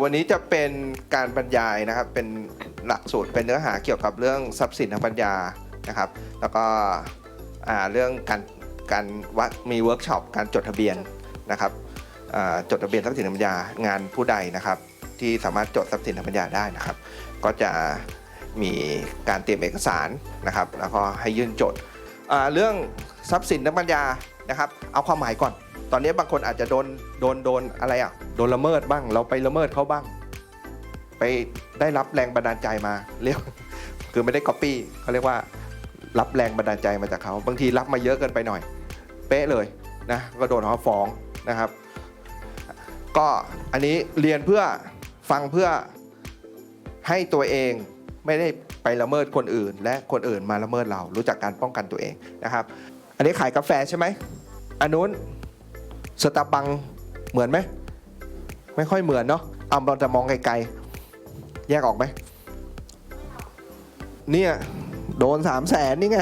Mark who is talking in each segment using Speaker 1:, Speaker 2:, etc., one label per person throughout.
Speaker 1: ยววันนี้จะเป็นการบรรยายนะครับ เป็นหลักสูตรเป็นเนื้อหาเกี่ยวกับเรื่องทรัพย์สินทางปัญญานะครับ แล้วก็เรื่องการการวัดมีเวิร์กช็อปการจดทะเบียนนะครับจดทะเบียนทรัพย์สินทางปัญญางานผู้ใดนะครับ ที่สามารถจดทรัพย์สินทางปัญญาได้นะครับ ก็จะมีการเตรียมเอกสารนะครับ แล้วก็ให้ยื่นจดเรื่องทรัพย์สินทางปัญญานะครับ เอาความหมายก่อน ตอนนี้บางคนอาจจะโดนโดนโดนอะไรอะโดนละเมิดบ้าง เราไปละเมิดเขาบ้าง ไปได้รับแรงบันดาลใจมาเรียกคือไม่ได้ก๊อปปี้เขาเรียกว่ารับแรงบันดาลใจมาจากเขาบางทีรับมาเยอะเกินไปหน่อย เป๊ะเลยนะก็โดนเขาฟ้องนะครับ ก็อันนี้เรียนเพื่อฟังเพื่อให้ตัวเองไม่ได้ไปละเมิดคนอื่น และคนอื่นมาละเมิดเรารู้จักการป้องกันตัวเองนะครับ อันนี้ขายกาแฟใช่ไหมอันนู้น สตาร์บังเหมือนไหมไม่ค่อยเหมือนเนาะเอาเราจะมองไกลๆแยกออกไหมเนี่ยโดนสามแสนนี่ไง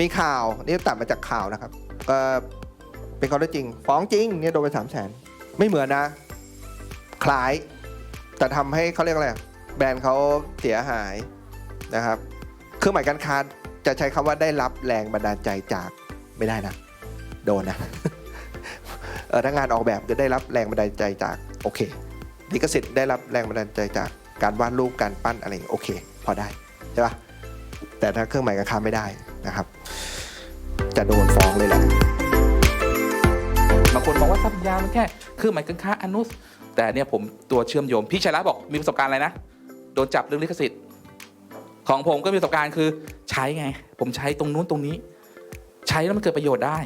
Speaker 1: มีข่าวนี่ตัดมาจากข่าวนะครับก็เป็นข้อเท็จจริง ฟ้องจริงเนี่ยโดนไปสามแสนไม่เหมือนนะ คล้าย แต่ทำให้เขาเรียกอะไรแบรนด์เขาเสียหายนะครับเครื่องหมายการค้าจะใช้คำว่าได้รับแรงบันดาลใจจากไม่ได้นะ โดนนะ เออถ้างานออกแบบจะได้รับแรงบันดาลใจจากโอเคลิขสิทธิ์ได้รับแรงบันดาลใจจากการวาดรูปการปั้นอะไรอย่างนี้โอเค พอได้ใช่ปะแต่ถ้าเครื่องหมายการค้าไม่ได้นะครับ จะโดนฟ้องเลยแหละ
Speaker 2: บางคนมองว่าสัญญามันแค่เครื่องหมายการค้าอนุสแต่เนี่ยผมตัวเชื่อมโยงพี่ชัยรัตน์บอกมีประสบการณ์อะไรนะโดนจับเรื่องลิขสิทธิ์ ของผมก็มีประสบการณ์คือใช้ไง ผมใช้ตรงนู้นตรงนี้ ใช้แล้วมันเกิดประโยชน์ได้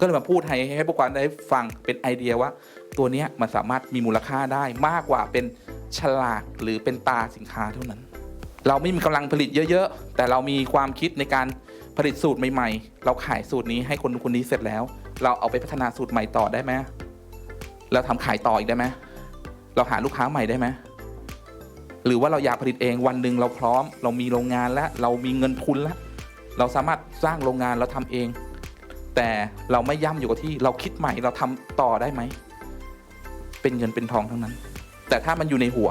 Speaker 2: ก็เลยมาพูดให้ให้พวกเราได้ฟังเป็นไอเดียว่า ตัวนี้มันสามารถมีมูลค่าได้มากกว่าเป็นฉลากหรือเป็นตาสินค้าเท่านั้น เราไม่มีกำลังผลิตเยอะๆ แต่เรามีความคิดในการผลิตสูตรใหม่ๆ เราขายสูตรนี้ให้คนคนนี้เสร็จแล้ว เราเอาไปพัฒนาสูตรใหม่ต่อได้ไหมเราทำขายต่ออีกได้ไหมเราหาลูกค้าใหม่ได้ไหมหรือว่าเราอยากผลิตเองวันหนึ่งเราพร้อม เรามีโรงงานแล้วเรามีเงินทุนแล้วเราสามารถสร้างโรงงานเราทำเอง แต่เราไม่ย่ำอยู่กับที่เราคิดใหม่เราทำต่อได้ไหม เป็นเงินเป็นทองทั้งนั้น แต่ถ้ามันอยู่ในหัว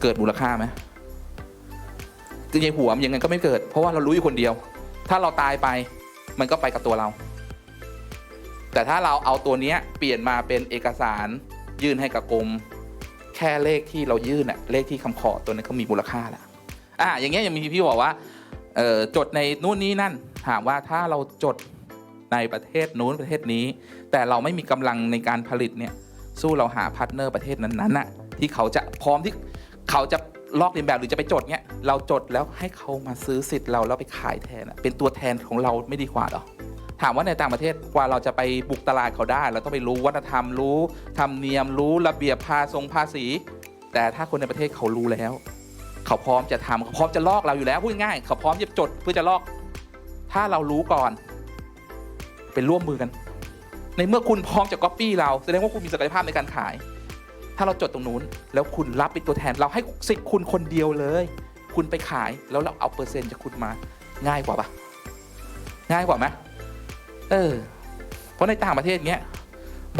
Speaker 2: เกิดมูลค่าไหมคือในหัวมันยังไงก็ไม่เกิด เพราะว่าเรารู้อยู่คนเดียว ถ้าเราตายไป มันก็ไปกับตัวเรา แต่ถ้าเราเอาตัวเนี้ยเปลี่ยนมาเป็นเอกสารยื่นให้กับกรมแค่เลขที่เรายื่นอะเลขที่คำขอตัวนั้นก็มีมูลค่าแล้วอะอย่างเงี้ยยังมีพี่บอกว่า จดในนู่นนี่นั่น ถามว่าถ้าเราจดในประเทศนู้นประเทศนี้ แต่เราไม่มีกำลังในการผลิตเนี่ยสู้เราหาพาร์ทเนอร์ประเทศนั้นๆน่ะที่เขาจะพร้อมที่เขาจะลอกเลียนแบบหรือจะไปจดเนี่ยเราจดแล้วให้เขามาซื้อสิทธิ์เราแล้วไปขายแทนเป็นตัวแทนของเราไม่ดีกว่าหรอถามว่าในต่างประเทศกว่าเราจะไปบุกตลาดเขาได้ เราต้องไปรู้วัฒนธรรมรู้ธรรมเนียมรู้ระเบียบภาทรงภาษี แต่ถ้าคนในประเทศเขารู้แล้ว เขาพร้อมจะทำเขาพร้อมจะลอกเราอยู่แล้วพูดง่ายเขาพร้อมจะจดเพื่อจะลอก ถ้าเรารู้ก่อน เป็นร่วมมือกัน ในเมื่อคุณพร้อมจะก๊อปปี้เราแสดงว่าคุณมีศักยภาพในการขาย ถ้าเราจดตรงนู้น แล้วคุณรับเป็นตัวแทนเราให้สิทธิ์คุณคนเดียวเลย คุณไปขายแล้วเราเอาเปอร์เซ็นต์จากคุณมา ง่ายกว่าปะง่ายกว่าไหมเออ เพราะในต่างประเทศเนี้ย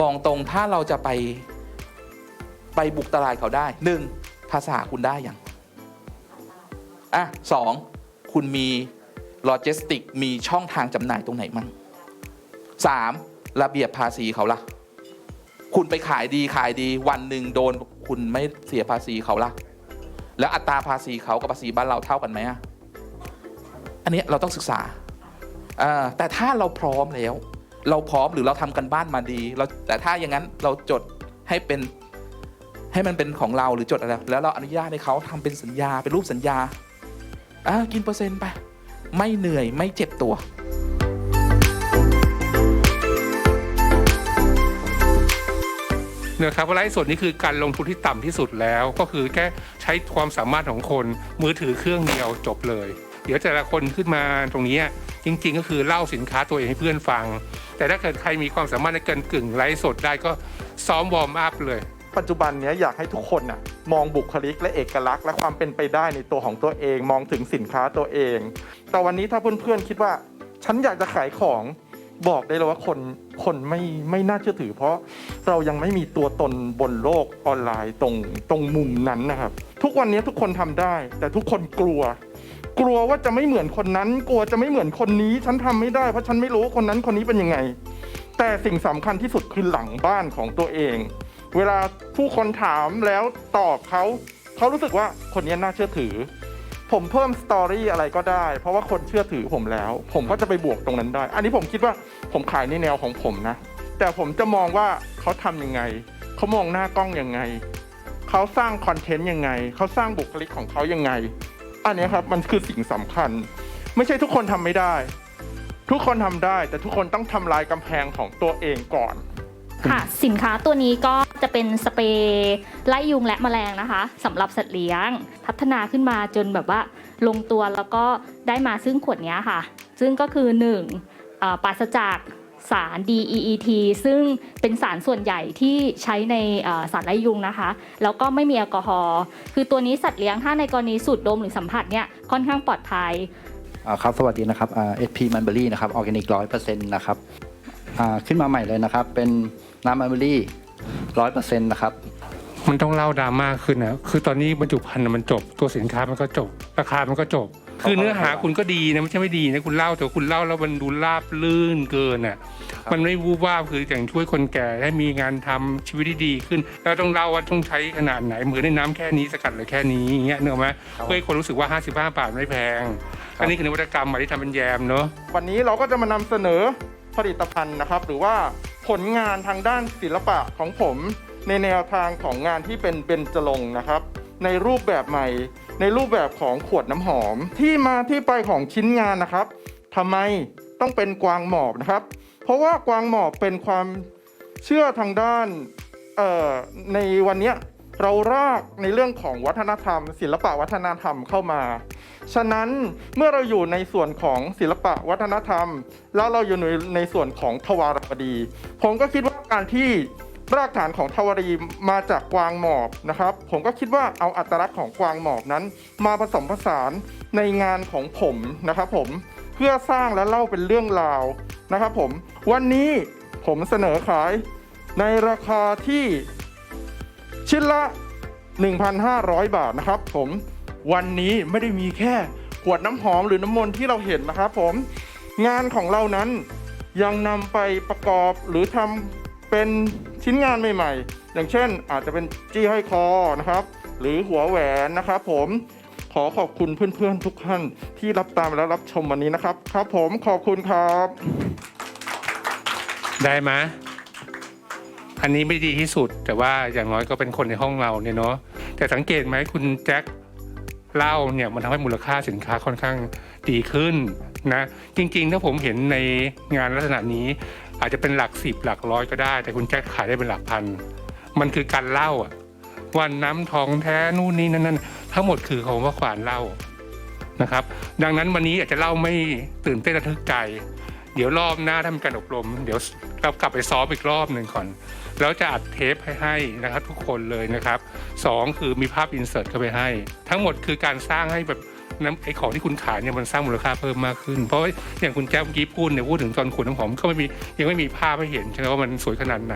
Speaker 2: บอกตรงถ้าเราจะไปไปบุกตลาดเขาได้หนึ่งภาษาคุณได้อย่าง อะสองคุณมีโลจิสติกมีช่องทางจำหน่ายตรงไหนมั่งสามระเบียบภาษีเขาล่ะ คุณไปขายดีขายดีวันหนึ่งโดนคุณไม่เสียภาษีเขาล่ะ แล้วอัตราภาษีเขากับภาษีบ้านเราเท่ากันไหมอะอันนี้เราต้องศึกษา แต่ถ้าเราพร้อมแล้ว เราพร้อมหรือเราทำกันบ้านมาดีเราแต่ถ้าอย่างนั้นเราจดให้เป็นให้มันเป็นของเราหรือจดอะไรแล้วเราอนุญาตให้เขาทำเป็นสัญญาเป็นรูปสัญญา อ่ากินเปอร์เซ็นต์ไป ไม่เหนื่อยไม่เจ็บตัว
Speaker 3: นะครับไลฟ์สดนี่คือการลงทุนที่ต่ำที่สุดแล้ว ก็คือแค่ใช้ความสามารถของคนมือถือเครื่องเดียวจบเลย เดี๋ยวแต่ละคนขึ้นมาตรงนี้จริง ๆ ก็คือเล่าสินค้าตัวเองให้เพื่อนฟัง แต่ถ้าเกิดใครมีความสามารถในการกึ่งไลฟ์สดได้ก็ซ้อมวอร์มอัพเลย
Speaker 4: ปัจจุบันนี้อยากให้ทุกคนน่ะมองบุคลิกและเอกลักษณ์และความเป็นไปได้ในตัวของตัวเอง มองถึงสินค้าตัวเอง แต่วันนี้ถ้าเพื่อนๆคิดว่า ฉันอยากจะขายของบอกได้เลยว่าคนคนไม่ไม่น่าเชื่อถือ เพราะเรายังไม่มีตัวตนบนโลกออนไลน์ตรงตรงมุมนั้นนะครับ ทุกวันนี้ทุกคนทำได้ แต่ทุกคนกลัว กลัวว่าจะไม่เหมือนคนนั้น กลัวจะไม่เหมือนคนนี้ ฉันทำไม่ได้เพราะฉันไม่รู้คนนั้นคนนี้เป็นยังไง แต่สิ่งสำคัญที่สุดคือหลังบ้านของตัวเอง เวลาผู้คนถามแล้วตอบเขาเขารู้สึกว่าคนนี้น่าเชื่อถือ ผมเพิ่มสตอรี่อะไรก็ได้ เพราะว่าคนเชื่อถือผมแล้ว ผมก็จะไปบวกตรงนั้นได้ อันนี้ผมคิดว่าผมขายในแนวของผมนะ แต่ผมจะมองว่าเขาทำยังไง เขามองหน้ากล้องยังไง เขาสร้างคอนเทนต์ยังไง เขาสร้างบุคลิกของเขายังไง อันนี้ครับมันคือสิ่งสำคัญ ไม่ใช่ทุกคนทำไม่ได้ ทุกคนทำได้ แต่ทุกคนต้องทำลายกำแพงของตัวเองก่อน
Speaker 5: ค่ะ สินค้าตัวนี้ก็จะเป็นสเปรย์ไล่ยุงและแมลงนะคะสำหรับสัตว์เลี้ยง พัฒนาขึ้นมาจนแบบว่าลงตัวแล้วก็ได้มาซึ่งขวดเนี้ยค่ะ ซึ่งก็คือ1เอ่อปราศจากสาร DEET ซึ่งเป็นสารส่วนใหญ่ที่ใช้ในเอ่อสารไล่ยุงนะคะ แล้วก็ไม่มีแอลกอฮอล์คือตัวนี้สัตว์เลี้ยงถ้าในกรณีสูดดมหรือสัมผัสเนี่ยค่อนข้างปลอดภัย
Speaker 6: อ่าครับสวัสดีนะครับอ่า SP Manberry นะครับออร์แกนิกร้อยเปอร์เซ็นต์นะครับอ่า ขึ้นมาใหม่เลยนะครับ เป็นน้ำมันเบอรี่ร้อยเปอร์เซ็นต์นะครับ
Speaker 3: มันต้องเล่าดราม่าขึ้นนะคือตอนนี้บรรจุภัณฑ์น่ะมันจบ ตัวสินค้ามันก็จบ ราคามันก็จบ คือเนื้อหาคุณก็ดีนะไม่ใช่ไม่ดีนะคุณเล่าแต่คุณเล่าแล้วมันดูราบลื่นเกินอะมันไม่วูบวาบคืออย่างช่วยคนแก่ให้มีงานทำชีวิตที่ดีขึ้น แล้วต้องเล่าว่าต้องใช้ขนาดไหนเหมือนในน้ำแค่นี้สกัดเหลือแค่นี้อย่างเงี้ยเนกอะไหมเพื่อให้คนรู้สึกว่า 55 บาทไม่แพง อันนี้คือนวัตกรรมใหม่ที่ทำเป็นแยมเนาะ
Speaker 4: วันนี้เราก็จะมานำเสนอ ผลิตภัณฑ์นะครับ หรือว่าผลงานทางด้านศิลปะของผมในแนวทางของงานที่เป็นเบญจรงค์นะครับ ในรูปแบบใหม่ ในรูปแบบของขวดน้ำหอม ที่มาที่ไปของชิ้นงานนะครับทำไมต้องเป็นกวางหมอบนะครับ เพราะว่ากวางหมอบเป็นความเชื่อทางด้านในวันนี้เรารากในเรื่องของวัฒนธรรม ศิลปะวัฒนธรรมเข้ามา ฉะนั้นเมื่อเราอยู่ในส่วนของศิลปะวัฒนธรรม แล้วเราอยู่ในในส่วนของทวารวดี ผมก็คิดว่าการที่รากฐานของทวารีมาจากกวางหมอบนะครับ ผมก็คิดว่าเอาอัตลักษณ์ของกวางหมอบนั้น มาผสมผสานในงานของผมนะครับผมเพื่อสร้างและเล่าเป็นเรื่องราวนะครับผมวันนี้ผมเสนอขายในราคาที่ชิ้นละ 1,500 บาทนะครับผม วันนี้ไม่ได้มีแค่ขวดน้ำหอมหรือน้ำมนต์ที่เราเห็นนะครับผมงานของเรานั้นยังนำไปประกอบหรือทำเป็นชิ้นงานใหม่ๆ อย่างเช่นอาจจะเป็นจี้ห้อยคอนะครับ หรือหัวแหวนนะครับผมขอขอบคุณเพื่อนๆทุกท่านที่รับตามและรับชมวันนี้นะครับ ครับผมขอบคุณครับ
Speaker 3: ได้ไหมอันนี้ไม่ดีที่สุด แต่ว่าอย่างน้อยก็เป็นคนในห้องเราเนี่ยเนาะแต่สังเกตไหมคุณแจ็ค เหล้าเนี่ยมันทำให้มูลค่าสินค้าค่อนข้างดีขึ้นนะจริงๆถ้าผมเห็นในงานลักษณะนี้อาจจะเป็นหลักสิบหลักร้อยก็ได้ แต่คุณแจ็คขายได้เป็นหลักพัน มันคือการเล่าอะวันน้ำทองแท้นู่นนี่นั่นนั่นทั้งหมดคือคำว่าขวานเล่านะครับ ดังนั้นวันนี้อาจจะเล่าไม่ตื่นเต้นระทึกใจ เดี๋ยวรอบหน้าทำการอบรม เดี๋ยวเรากลับไปซ้อมอีกรอบหนึ่งก่อน แล้วจะอัดเทปให้ให้นะครับทุกคนเลยนะครับสองคือมีภาพอินเสิร์ตเข้าไปให้ ทั้งหมดคือการสร้างให้แบบน้ำไอของที่คุณขายเนี่ยมันสร้างมูลค่าเพิ่มมากขึ้น เพราะอย่างคุณแจ๊บเมื่อกี้พูดเนี่ยพูดถึงตอนขวดน้ำหอมก็ไม่มียังไม่มีภาพให้เห็นใช่ไหมว่ามันสวยขนาดไหน